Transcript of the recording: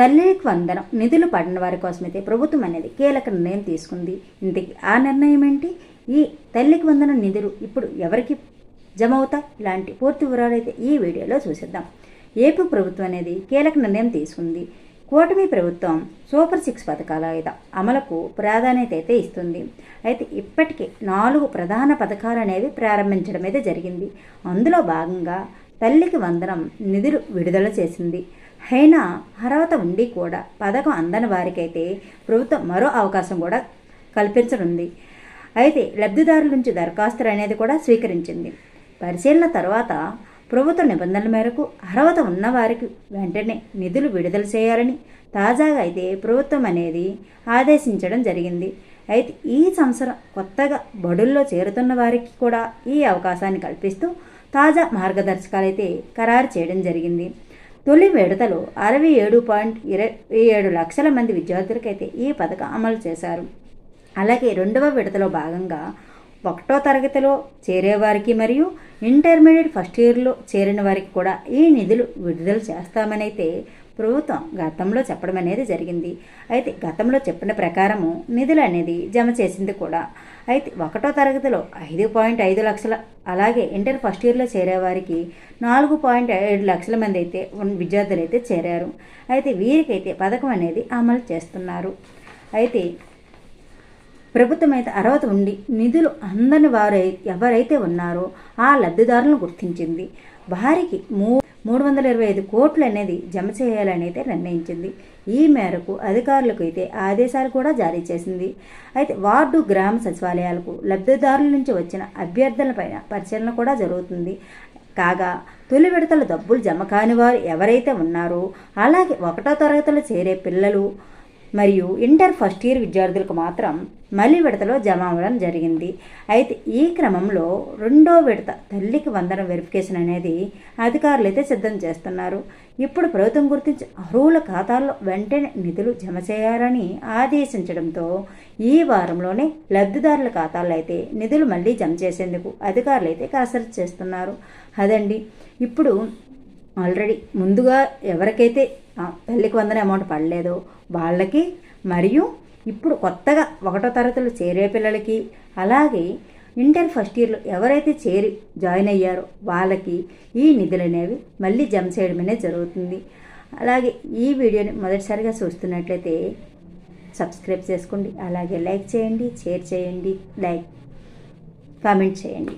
తల్లికి వందనం నిధులు పడిన వారి కోసమైతే ప్రభుత్వం అనేది కీలక నిర్ణయం తీసుకుంది. ఇంతకీ ఆ నిర్ణయం ఏంటి? ఈ తల్లికి వందనం నిధులు ఇప్పుడు ఎవరికి జమ అవుతాయి? ఇలాంటి పూర్తి వివరాలు అయితే ఈ వీడియోలో చూసేద్దాం. ఏపీ ప్రభుత్వం అనేది కీలక నిర్ణయం తీసుకుంది. కూటమి ప్రభుత్వం సూపర్ సిక్స్ పథకాల అయితే అమలుకు ప్రాధాన్యత అయితే ఇస్తుంది. అయితే ఇప్పటికే నాలుగు ప్రధాన పథకాలు అనేవి ప్రారంభించడం అయితే జరిగింది. అందులో భాగంగా తల్లికి వందనం నిధులు విడుదల చేసింది. అయినా అర్హత ఉండి కూడా పథకం అందని వారికైతే ప్రభుత్వం మరో అవకాశం కూడా కల్పించనుంది. అయితే లబ్ధిదారుల నుంచి దరఖాస్తులు అనేది కూడా స్వీకరించింది. పరిశీలన తర్వాత ప్రభుత్వ నిబంధనల మేరకు అర్హత ఉన్నవారికి వెంటనే నిధులు విడుదల చేయాలని తాజాగా అయితే ప్రభుత్వం అనేది ఆదేశించడం జరిగింది. అయితే ఈ సంవత్సరం కొత్తగా బడుల్లో చేరుతున్న వారికి కూడా ఈ అవకాశాన్ని కల్పిస్తూ తాజా మార్గదర్శకాలు అయితే ఖరారు చేయడం జరిగింది. తొలి విడతలో అరవై ఏడు పాయింట్ ఇరవై ఏడు లక్షల మంది విద్యార్థులకైతే ఈ పథకం అమలు చేశారు. అలాగే రెండవ విడతలో భాగంగా ఒకటో తరగతిలో చేరేవారికి మరియు ఇంటర్మీడియట్ ఫస్ట్ ఇయర్లో చేరిన వారికి కూడా ఈ నిధులు విడుదల చేస్తామనైతే ప్రభుత్వం గతంలో చెప్పడం అనేది జరిగింది. అయితే గతంలో చెప్పిన ప్రకారము నిధులు అనేది జమ చేసింది కూడా. అయితే ఒకటో తరగతిలో ఐదు పాయింట్ ఐదు లక్షల అలాగే ఇంటర్ ఫస్ట్ ఇయర్లో చేరేవారికి నాలుగు పాయింట్ ఏడు లక్షల మంది అయితే ఉన్న విద్యార్థులు అయితే చేరారు. అయితే వీరికైతే పథకం అనేది అమలు చేస్తున్నారు. అయితే ప్రభుత్వం అయితే అర్హత ఉండి నిధులు అందని వారు ఎవరైతే ఉన్నారో ఆ లబ్ధిదారులను గుర్తించింది. వారికి మూ మూడు వందల ఇరవై ఐదు కోట్లు అనేది జమ చేయాలని అయితే నిర్ణయించింది. ఈ మేరకు అధికారులకు అయితే ఆదేశాలు కూడా జారీ చేసింది. అయితే వార్డు గ్రామ సచివాలయాలకు లబ్ధిదారుల నుంచి వచ్చిన అభ్యర్థులపైన పరిశీలన కూడా జరుగుతుంది. కాగా తొలి విడతల డబ్బులు జమ కాని వారు ఎవరైతే ఉన్నారో అలాగే ఒకటో తరగతిలో చేరే పిల్లలు మరియు ఇంటర్ ఫస్ట్ ఇయర్ విద్యార్థులకు మాత్రం మళ్ళీ విడతలో జమ అవ్వడం జరిగింది. అయితే ఈ క్రమంలో రెండో విడత తల్లికి వందనం వెరిఫికేషన్ అనేది అధికారులు అయితే సిద్ధం చేస్తున్నారు. ఇప్పుడు ప్రభుత్వం గుర్తించి అర్హుల ఖాతాల్లో వెంటనే నిధులు జమ చేయాలని ఆదేశించడంతో ఈ వారంలోనే లబ్ధిదారుల ఖాతాల్లో అయితే నిధులు మళ్ళీ జమ చేసేందుకు అధికారులు అయితే కసరత్తు చేస్తున్నారు. అదండి. ఇప్పుడు ఆల్రెడీ ముందుగా ఎవరికైతే తల్లికి వందన అమౌంట్ పడలేదో. వాళ్ళకి మరియు ఇప్పుడు కొత్తగా ఒకటో తరగతిలో చేరే పిల్లలకి అలాగే ఇంటర్ ఫస్ట్ ఇయర్లో ఎవరైతే చేరి జాయిన్ అయ్యారో వాళ్ళకి ఈ నిధులు అనేవి మళ్ళీ జమ చేయడం అనేది జరుగుతుంది. అలాగే ఈ వీడియోని మొదటిసారిగా చూస్తున్నట్లయితే సబ్స్క్రైబ్ చేసుకోండి. అలాగే లైక్ చేయండి షేర్ చేయండి లైక్ కామెంట్ చేయండి.